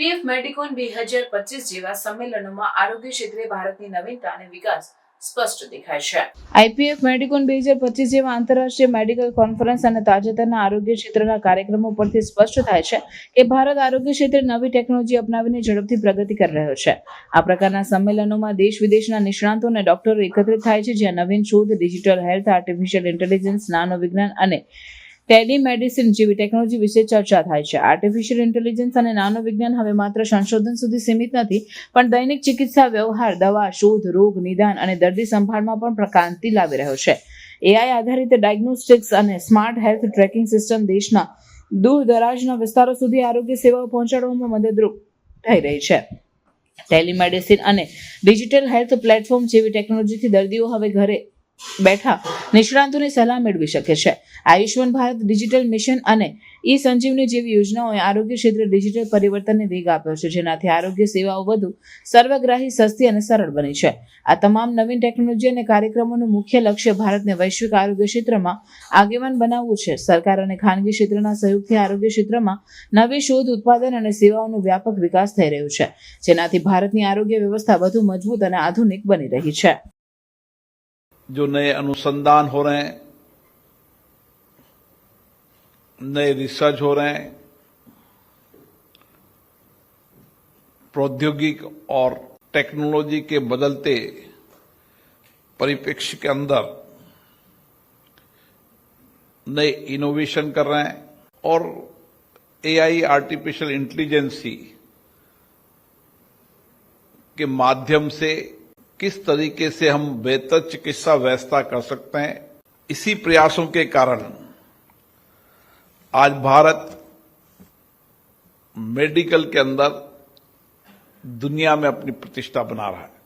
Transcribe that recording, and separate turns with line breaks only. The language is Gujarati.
આઈપીએફ મેડિકોન બે હજાર પચીસ જેવા સંમેલનોમાં આરોગ્ય ક્ષેત્રે ભારતની નવીનતા અને વિકાસ સ્પષ્ટ દેખાય છે. આઈપીએફ મેડિકોન બે હજાર પચીસ જેવા આંતરરાષ્ટ્રીય મેડિકલ કોન્ફરન્સ અને તાજેતરના આરોગ્ય ક્ષેત્રના કાર્યક્રમો પરથી સ્પષ્ટ થાય છે કે ભારત આરોગ્ય ક્ષેત્રે નવી ટેકનોલોજી અપનાવીને ઝડપથી પ્રગતિ કરી રહ્યો છે. આ પ્રકારના સંમેલનોમાં દેશ વિદેશના નિષ્ણાંતો અને ડોક્ટરો એકત્રિત થાય છે જ્યાં નવીન શોધ, ડિજિટલ હેલ્થ આર્ટિફિશિયલ ઇન્ટેલિજન્સ નાનો વિજ્ઞાન અને ટેલિમેડિસિન જેવી ટેકનોલોજી વિશે ચર્ચા થાય છે. આર્ટિફિશિયલ ઇન્ટેલિજન્સ અને નાનો વિજ્ઞાન હવે માત્ર સંશોધન સુધી સીમિત નથી, પણ દૈનિક ચિકિત્સા વ્યવહાર, દવા, શોધ, રોગ, નિદાન અને દર્દી સંભાળમાં પણ ક્રાંતિ લાવી રહ્યો છે. એઆઈ આધારિત ડાયગ્નોસ્ટિક્સ અને સ્માર્ટ હેલ્થ ટ્રેકિંગ સિસ્ટમ દેશના દૂર દરાજના વિસ્તારો સુધી આરોગ્ય સેવાઓ પહોંચાડવામાં મદદરૂપ થઈ રહી છે. ટેલિમેડિસિન અને ડિજિટલ હેલ્થ પ્લેટફોર્મ જેવી ટેકનોલોજીથી દર્દીઓ હવે ઘરે બેઠા નિષ્ણાંતોની સલાહ મેળવી શકે છે. આયુષ્માન ભારત ડિજિટલ મિશન અને ઈ સંજીવની જેવી યોજનાઓએ આરોગ્ય ક્ષેત્રે ડિજિટલ પરિવર્તનને વેગ આપ્યો છે, જેનાથી આરોગ્ય સેવાઓ વધુ સર્વગ્રાહી, સસ્તી અને સરળ બની છે. આ તમામ નવીન ટેકનોલોજી અને કાર્યક્રમોનું મુખ્ય લક્ષ્ય ભારતને વૈશ્વિક આરોગ્ય ક્ષેત્રમાં આગેવાન બનાવવું છે. સરકાર અને ખાનગી ક્ષેત્રના સહયોગથી આરોગ્ય ક્ષેત્રમાં નવી શોધ, ઉત્પાદન અને સેવાઓનો વ્યાપક વિકાસ થઈ રહ્યો છે, જેનાથી ભારતની આરોગ્ય વ્યવસ્થા વધુ મજબૂત અને આધુનિક બની રહી છે.
जो नए अनुसंधान हो रहे हैं, नए रिसर्च हो रहे हैं, प्रौद्योगिक और टेक्नोलॉजी के बदलते परिप्रेक्ष्य के अंदर नए इनोवेशन कर रहे हैं और एआई आर्टिफिशियल इंटेलिजेंसी के माध्यम से किस तरीके से हम बेहतर चिकित्सा व्यवस्था कर सकते हैं, इसी प्रयासों के कारण आज भारत मेडिकल के अंदर दुनिया में अपनी प्रतिष्ठा बना रहा है।